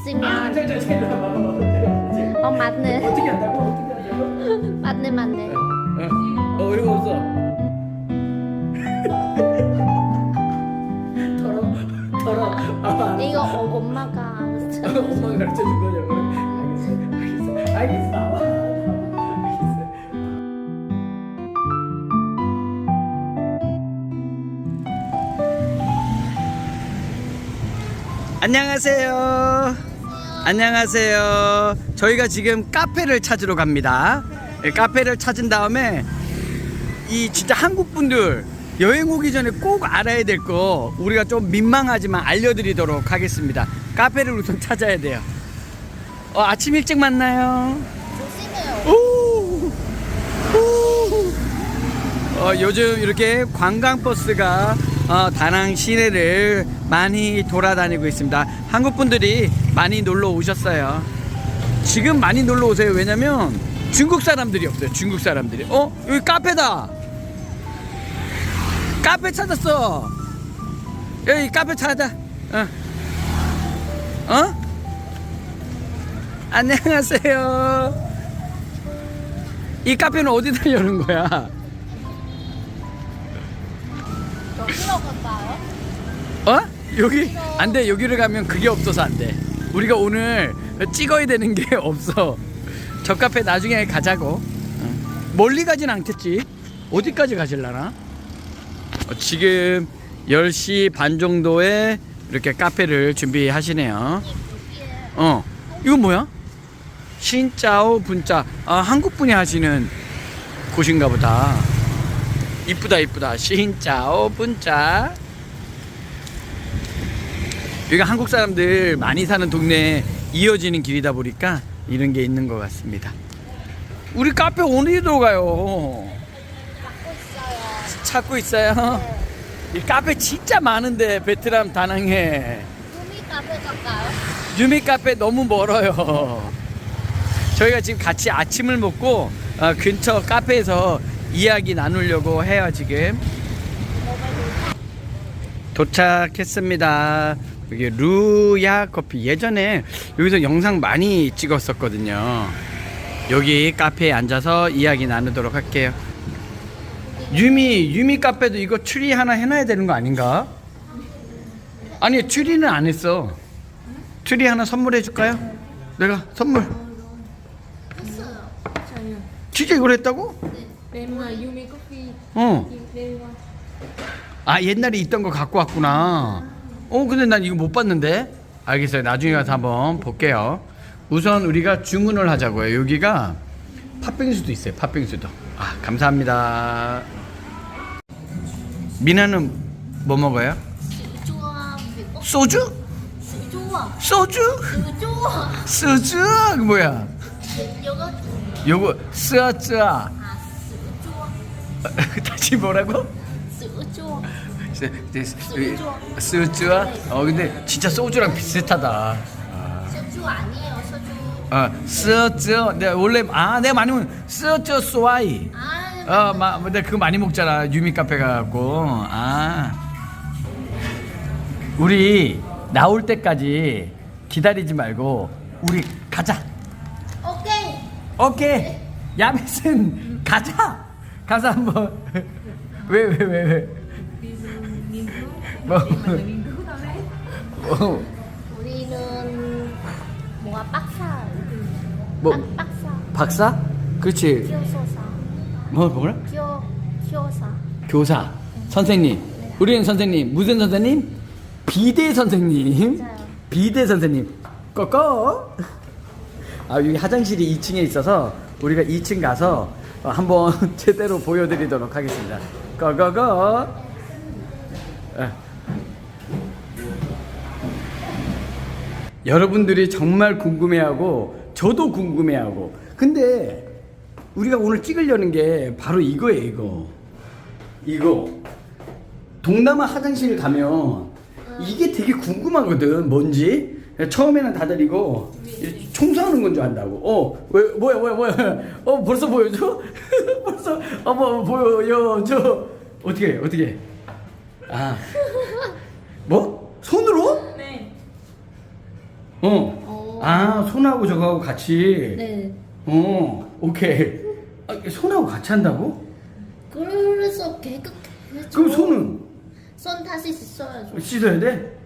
있으면 저, 저, 저, 일로 와봐, 봐봐. 어 맞네 어떻게 한다고? 어떻게 한다고? 맞네 맞네 어, 어, 이거 없어. 아, 이거 어, 엄마가 엄마가 가르쳐 준 거냐고. 알겠어, 알겠어. 알겠어. 안녕하세요. 안녕하세요. 저희가 지금 카페를 찾으러 갑니다. 예, 카페를 찾은 다음에 이 진짜 한국 분들 여행 오기 전에 꼭 알아야 될 거 우리가 좀 민망하지만 알려드리도록 하겠습니다. 카페를 우선 찾아야 돼요. 어, 아침 일찍 만나요. 조심해요 오! 오! 어, 요즘 이렇게 관광버스가 어, 다낭 시내를 많이 돌아다니고 있습니다. 한국 분들이 많이 놀러 오셨어요. 지금 많이 놀러 오세요. 왜냐면 중국 사람들이 없어요. 중국 사람들이. 어? 여기 카페다. 카페 찾았어. 여기 카페 찾아. 어? 어? 안녕하세요. 이 카페는 어디다 여는 거야? 어? 여기 안 돼. 여기를 가면 그게 없어서 안 돼. 우리가 오늘 찍어야 되는 게 없어. 저 카페 나중에 가자고. 어. 멀리 가진 않겠지. 어디까지 가실라나? 어, 지금 10시 반 정도에 이렇게 카페를 준비하시네요. 어. 이건 뭐야? 신짜오 분짜. 아, 한국 분이 하시는 곳인가 보다. 이쁘다 이쁘다. 신짜오 분짜. 여기가 한국 사람들 많이 사는 동네에 이어지는 길이다 보니까 이런 게 있는 것 같습니다. 우리 카페 어디로 가요? 찾고 있어요. 이 카페 진짜 많은데 베트남 다낭에 루미 카페 갈까요? 유미 카페 너무 멀어요. 저희가 지금 같이 아침을 먹고 어, 근처 카페에서 이야기 나누려고 해요 지금. 도착했습니다. 여기 루야 커피 예전에 여기서 영상 많이 찍었었거든요. 여기 카페에 앉아서 이야기 나누도록 할게요. 유미 유미 카페도 이거 추리 하나 해놔야 되는 거 아닌가? 아니 추리는 안 했어. 추리 하나 선물해 줄까요? 내가 선물. 진짜 이걸 했다고? Là Yumi Coffee. 어. Qua. 아 옛날에 있던 거 갖고 왔구나. 어 근데 난 이거 못 봤는데. 알겠어요. 나중에 가서 한번 볼게요. 우선 우리가 주문을 하자고요. 여기가 팥빙수도 있어요. 팥빙수도. 아 감사합니다. 미나는 뭐 먹어요? 좋아 소주? 좋아 소주? 좋아 소주? 그 뭐야? 이거 요거 스아쯔아. 아 좋아 다시 뭐라고? 좋아 스- 스- 소주야? 어 근데 진짜 소주랑 비슷하다. 소주 아니에요 소주 어 소주. 내가 원래 아 내가 많이 먹는 소주 소아이. 아 어, 마, 근데 그거 많이 먹잖아. 유미 카페 가갖고. 아. 우리 나올 때까지 기다리지 말고 우리 가자. 오케이 오케이. 야매슨 가자. 가서 한번 왜왜 왜 왜? 뭐? 뭐? 우리는 뭔가 박사 뭐 박- 박사 박사? 그렇지. 교소사 뭐 뭐라? 교 교사 교사, 선생님. 우리는 선생님 무슨 선생님? 비대 선생님. 맞아요. 비대 선생님. 꺼꺼. 아 여기 화장실이 2층에 있어서 우리가 2층 가서 어, 한번 제대로 보여드리도록 하겠습니다. 꺼꺼꺼. 예. 여러분들이 정말 궁금해하고 저도 궁금해하고 근데 우리가 오늘 찍으려는 게 바로 이거예요 이거 이거 동남아 화장실 가면 이게 되게 궁금하거든 뭔지 처음에는 다들 이거 청소하는 건 줄 안다고 어 왜 뭐야 뭐야 뭐야 어 벌써 보여줘 벌써 어 뭐 보여줘 어떻게 어떻게 아뭐 손으로 네. 어아 손하고 저거하고 같이. 네. 어 오케이. 아, 손하고 같이 한다고? 그래서 깨끗해져. 그럼 손은 손 다시 씻어야죠. 씻어야 돼?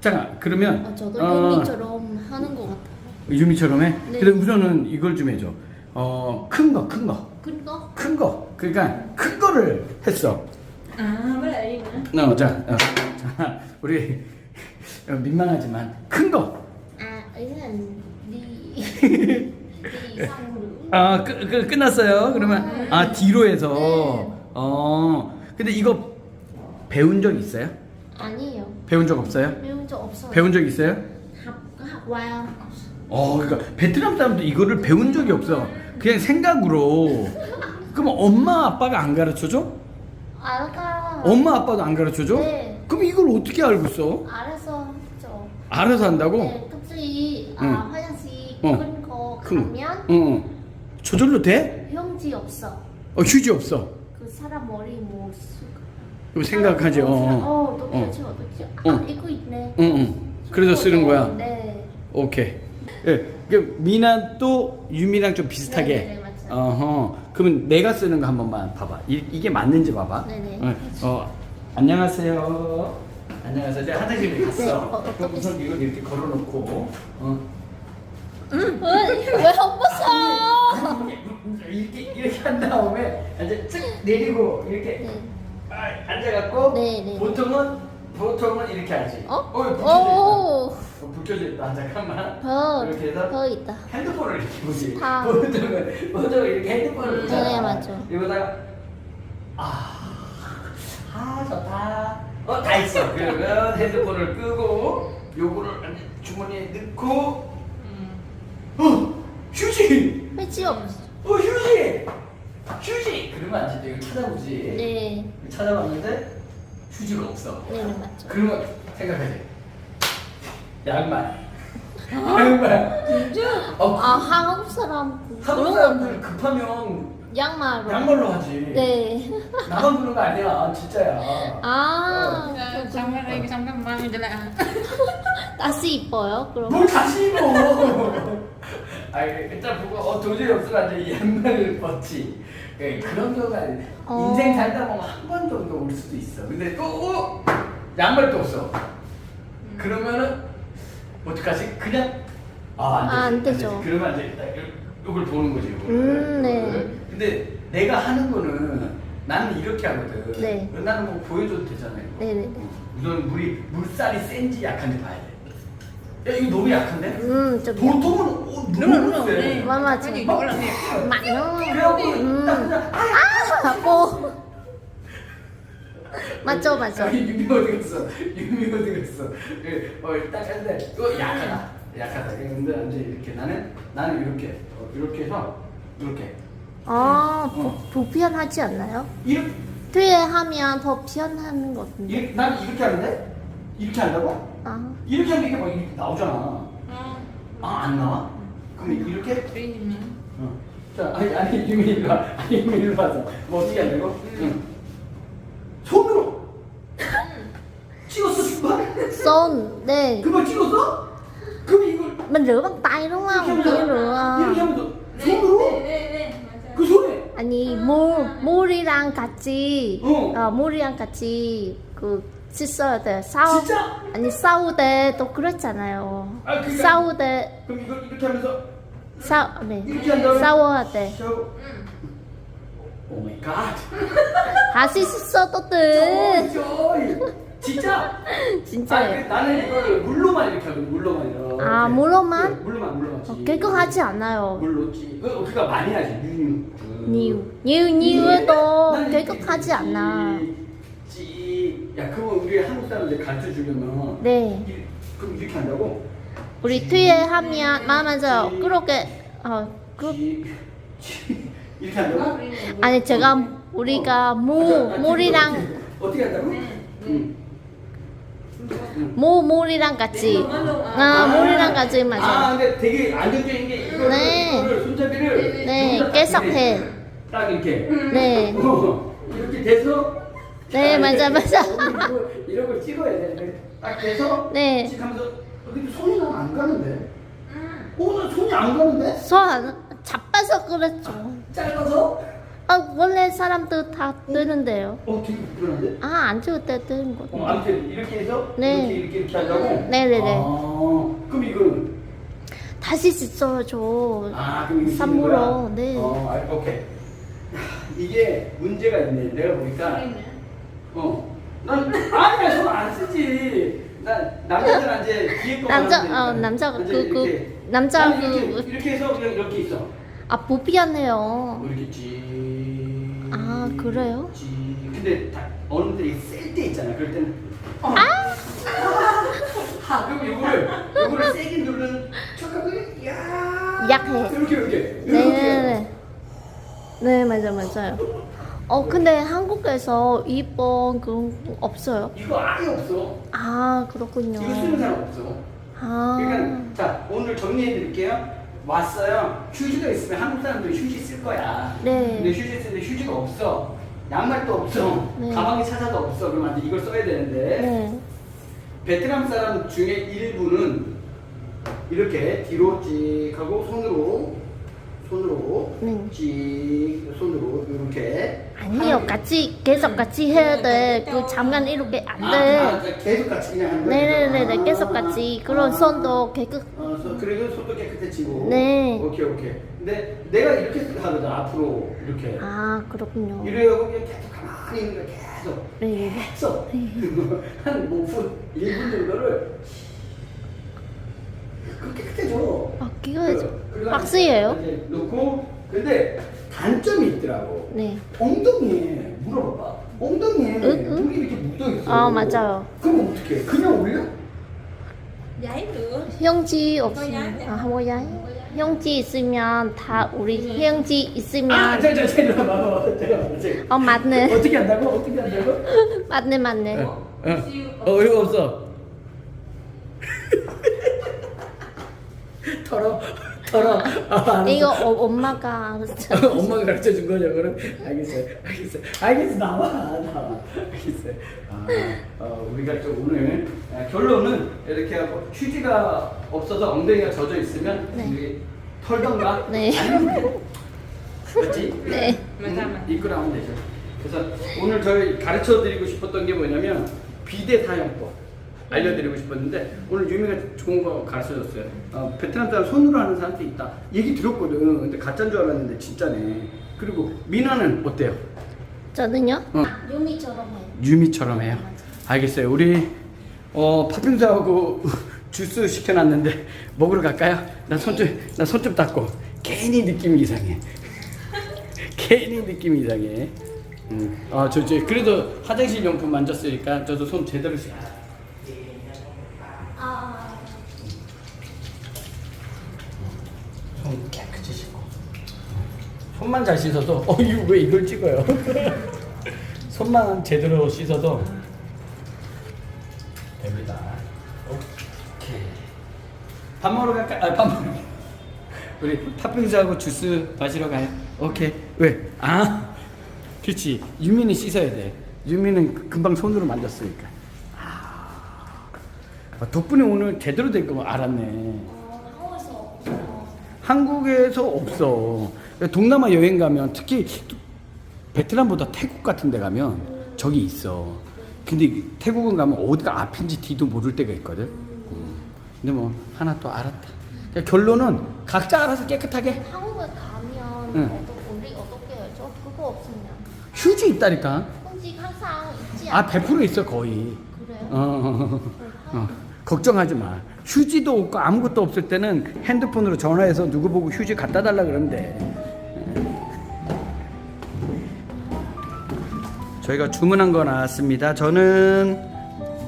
잠깐 그러면 아, 저도 어, 유미처럼 하는 것 같아요. 유미처럼 해? 네. 근데 우선은 이걸 좀 해줘. 어 큰 거, 큰 거, 큰 거? 큰 거. 그러니까 큰 거를 했어. Lại gì nữa? 어, 자, 어, 자, 우리 어, 민망하지만 큰 거. Đi xong nữa. 아, 끝, 끝, 끝났어요. 그러면 아 뒤로 해서. 네. 어, 근데 이거 배운 적 있어요? 아니에요. 배운 적 없어요? 배운 적 없어요. 배운 적 있어요? qua 어, 그러니까 베트남 사람도 이거를 배운 적이 없어. 그냥 생각으로. 그럼 엄마 아빠가 안 가르쳐 줘? 알까? 엄마 아빠도 안 가르쳐 줘? 네. 그럼 이걸 어떻게 알고 있어? 알아서 했죠. 알아서 한다고? 네, 갑자기 아, 응. 화장실 어. 큰거 큰 가면 어. 저절로 돼? 형지 없어. 어, 휴지 없어. 그 사람 머리 뭐 쓰- 그럼 생각하지. 어. 어. 어, 어떻게 어. 어떻게? 어. 아, 이거 있네. 응, 응. 그래서 쓰는 거야. 네. 오케이. 예. 그 미나도 유미랑 좀 비슷하게. 네, 네, 맞아요. 어허. 그러면 내가 쓰는 거 한 번만 봐봐. 이, 이게 맞는지 봐봐. 네네. 어, 어, 안녕하세요. 안녕하세요. 내가 화장실에 갔어. 네, 어, 그럼 우선 이걸 이렇게 걸어놓고. 어. 왜안 벗어? 이렇게 이렇게 한 다음에 이제 쭉 내리고 이렇게 네. 아, 앉아갖고 네, 네. 보통은 보통은 이렇게 하지. 어? 어, 오. 어, 불 켜져 있다. 잠깐만. 더, 이렇게 해서 더 있다. 핸드폰을 이렇게 보지. 아. 보통은 보통은 이렇게 핸드폰을 보잖아. 네, 맞죠. 이러다가 아, 아 좋다. 어, 다 있어. 그러면 핸드폰을 끄고 요거를 주머니에 넣고 어, 휴지. 회지 없어. 어, 휴지. 휴지. 그러면 안 돼. 이거 찾아보지. 네. 찾아봤는데 휴지가 없어. 네, 네, 맞죠. 그러면 생각하지. 양말. 양말. 어, 아, 한국 사람 한국 그런 거 사람들 급하면 양말로. 양말로 하지. 네. 나만 그런 거 아니야. 진짜야. 아, cái mang trở lại à? 다시 이뻐요? 그럼. 뭘 다시 입어. 아, 일단 보고 어 도저히 돼. 이 양말을 벗지. 예, 그런 경우가 아니- 어. 인생 살다 보면 한 번 정도 올 수도 있어. 근데 또 어? 양말도 없어. 그러면은 어떡하지? 그냥 아, 아, 안 되지, 되죠. 그러면. 딱 요- 요걸 보는 거지. 요걸. 음, 네. 근데 내가 하는 거는 나는 이렇게 하거든. 네. 나는 뭐 보여줘도 되잖아요. 네 네네. 우선 물이 물살이 센지 약한지 봐야 돼. 야 이거 너무 약한데? 음, 좀 보통은 어, 너무. 세. Là nè. mạnh nó. 그래갖고 음. 딱 그냥 아, 아, 뭐. 맞죠, 맞죠. 여기 유미 어디 갔어? 유미 어디 갔어? 예, 어, 딱 했는데 또 약하다. 약하다. 근데 이제 이렇게 나는 나는 이렇게 어, 이렇게 해서 이렇게 아, 어. 부, 불편하지 않나요? 이렇게 하면 더 편한 것 같은데. 이렇게 난 이렇게 하는데 이렇게 한다고? 아, 이렇게 하면 이게 막 이렇게 나오잖아. Ờ, 아안 나와? 그럼 이렇게 đi nhìn nè. 어. 자, 아니, 아니, 유미 일로 와. 아니, 유미 일로 와서. 뭐 어떻게 해야 되고? 응. 손으로! 찍었어, 네. 그거 찍었어? 그럼 이걸 Mình rửa bằng tay đúng không? 이렇게 rửa. 하면 너 Nè, 손으로? nè. Mà 그 손에! 아니 물 물이랑 같이 어. 어 물이랑 같이 그 씻어야 돼. 싸우 진짜? 아니 싸울 때 또 그랬잖아요. 아, 그러니까- 싸울 때 그럼 이걸 이렇게 하면서 싸, 네. 이렇게 한 다음에 싸워야 돼. 샤워. 오 마이 갓. 다시 씻어 또 돼. 쪼이, 진짜? 진짜예요. 아니, 나는 이걸 물로만 이렇게 하거든, 물로만 이렇게. 아, 물로만? 네, 물로만, 물로만. 어, 깨끗하지 않아요. 물 넣지. 그, 그니까 많이 하지. 뉴. nhiều nhiều 해도 깨끗하지 않아. 찌. 야, 그거 우리 한국 사람들 가르쳐 주려면. 네. 이- 그럼 이렇게 한다고? 우리 뒤에 하면 맞아요. 그렇게 어 그, 찌. 찌. 이렇게 한다고? 아니 제가 우리가 무 아, 저, 아, 물이랑 어떻게, 한다고? 응. 무 물이랑 같이 아 물이랑 같이 아, 맞아. 근데 되게 안정적인 게 이거를, 네. 이거를 손잡이를 네, 여기다 딱. 이렇게, 딱 이렇게. 네. 어, 이렇게 돼서 네, 맞아, 맞아. 이거, 이런 걸 찍어야 돼. 딱 돼서 네. 찍 하면서 어, 근데 손이 안 가는데. 안 가는데? 손 안 자빠서 그랬죠. 짧아서? 아 원래 사람들 다 뜨는데요. 어 되게 불편한데? 아 안 찍을 때 뜨는 거. 어 아무튼 이렇게 해서 네. 이렇게 이렇게 이렇게 하려고? 네네네. 아 그럼 이거는? 다시 씻어야죠. 아 그럼 이거 거야? 네. 어 아, 오케이 이게 문제가 있네 내가 보니까 어. 난 아니야 손안 쓰지. 난 남자들한테 뒤에 거 남자- 어, 이제 그- 그-. 남자 그- 이렇게, 이렇게 해서 그냥 이렇게 있어. 아 부피하네요. 이렇게 지. 아, 그래요? 지. 근데 다 어른들이 쓸때 있잖아. 그럴 때는. 어. 아. 그럼 이거를 이거를 세게 누르는 척하고 야. 약해. 이렇게 이렇게. 이렇게. 네네네. 네 맞아 맞아요. 어 근데 한국에서 이번 그런 거 없어요. 이거 아예 없어. 아 그렇군요. 이거 쓰는 사람 없어. 아 그러니까 자 오늘 정리해 드릴게요. 왔어요. 휴지가 있으면 한국 사람들이 휴지 쓸 거야. 네. 근데 휴지 쓰는데 휴지가 없어. 양말도 없어. 네. 가방에 찾아도 없어. 그러면. 이걸 써야 되는데 네. 베트남 사람 중에 일부는 이렇게 뒤로 찍 하고 손으로 손으로 네. 찍 손으로 이렇게 아니요 같이 계속 같이 해야 돼. 그 잠깐 이렇게 안 아, 돼. 아, 계속 같이 그냥 하는? 네네네네 아. 계속 같이 그런 손도 깨끗. 어, 소- 그리고 손도 깨끗해지고. 네. 오케이 오케이. 근데 내가 이렇게 하거든 앞으로 이렇게. 아 그렇군요. 이래고 그냥 계속 가만히 있는 거야 계속. 네. 계속 한뭐 5분, 1분 정도를 그 깨끗해져. 아 끼워야죠. 그- 그리고 박스예요? 이제 놓고 근데 단점이 있더라고. 네. 엉덩이에 물어봐봐. 엉덩이에 응, 응. 물이 이렇게 묻어 있어. 아, 맞아요. 그럼 어떻게? 그냥 올려? Nữa 형지 없으면 아 하모야이. 형지 있으면 다 우리 형지 있으면 아, 저, 저, 저, 이리 와봐. 잠깐만, 잠깐만. 어 맞네. 어떻게 한다고? 어떻게 한다고? 맞네 맞네. 어, 어, 이거 없어. 털어, 털어. 아, 알았어. 이거 어, 엄마가. 엄마가 가르쳐 준 거죠, 그럼? 알겠어요, 알겠어요. 알겠어, 나와, 나와. 알겠어요. 아, 어, 우리가 좀 오늘 아, 결론은 이렇게 하고 휴지가 없어서 엉덩이가 젖어 있으면 네. 우리 털던가 네. 아니면 그렇지? 네. 음, 입고 나오면 되죠. 그래서 오늘 저희 가르쳐 드리고 싶었던 게 뭐냐면 비대 사용법 알려드리고 싶었는데 오늘 유미가 좋은 거 가르쳐 줬어요. 어, 베트남 사람 손으로 하는 사람도 있다. 얘기 들었거든. 근데 가짜인 줄 알았는데 진짜네. 그리고 미나는 어때요? 저는요? 어. 유미처럼 해요. 유미처럼 해요. 알겠어요. 우리 어, 팥빙수하고 주스 시켜놨는데 먹으러 갈까요? 나손좀나손 좀 닦고 괜히 느낌이 이상해. 괜히 느낌이 이상해. 음. 아, 저, 저 그래도 화장실 용품 만졌으니까 저도 손 제대로 씻. 아 손 깨끗이 씻고. 손만 잘 씻어도 어 이거 왜 이걸 찍어요? 손만 제대로 씻어도 됩니다. 오케이. 밥 먹으러 갈까? 아, 밥 먹으러. 우리 팥빙수하고 주스 마시러 가요. 오케이. 왜? 아, 그렇지. 유미는 씻어야 돼. 유미는 금방 손으로 만졌으니까. 아, 덕분에 오늘 제대로 된 거 알았네. 한국에서 없어. 동남아 여행 가면 특히 베트남보다 태국 같은 데 가면 저기 있어. 근데 태국은 가면 어디가 앞인지 뒤도 모를 때가 있거든. 음. 근데 뭐 하나 또 알았다. 그러니까 결론은 각자 알아서 깨끗하게 한국에 가면 응. 우리 어떻게 해야죠? 그거 없으면 휴지 있다니까. 형지 항상 있지 아 않아요? 100% 있어 거의. 그래요? 어, 어, 어, 어. 걱정하지 마. 휴지도 없고 아무것도 없을 때는 핸드폰으로 전화해서 누구 보고 휴지 갖다 달라 그러면 돼. 저희가 주문한 거 나왔습니다. 저는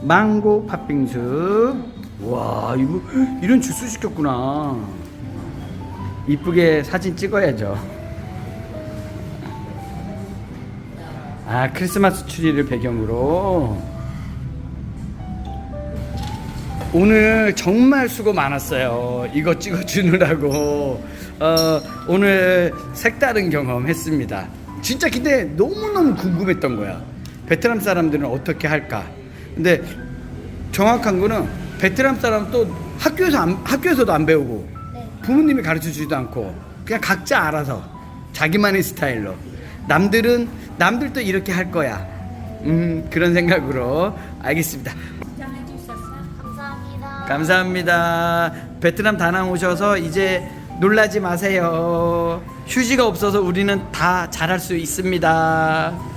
망고 팥빙수. 와, 이거 이런 주스 시켰구나. 이쁘게 사진 찍어야죠. 아, 크리스마스 트리를 배경으로. 오늘 정말 수고 많았어요. 이거 찍어주느라고. 어, 오늘 색다른 경험 했습니다. 진짜 근데 너무너무 궁금했던 거야. 베트남 사람들은 어떻게 할까? 근데 정확한 거는 베트남 사람 또 학교에서 안, 학교에서도 안 배우고 네. 부모님이 가르쳐 주지도 않고 그냥 각자 알아서 자기만의 스타일로 남들은 남들도 이렇게 할 거야. 음 그런 생각으로 알겠습니다. 감사합니다. 베트남 다낭 오셔서 이제 놀라지 마세요. 휴지가 없어서 우리는 다 잘할 수 있습니다.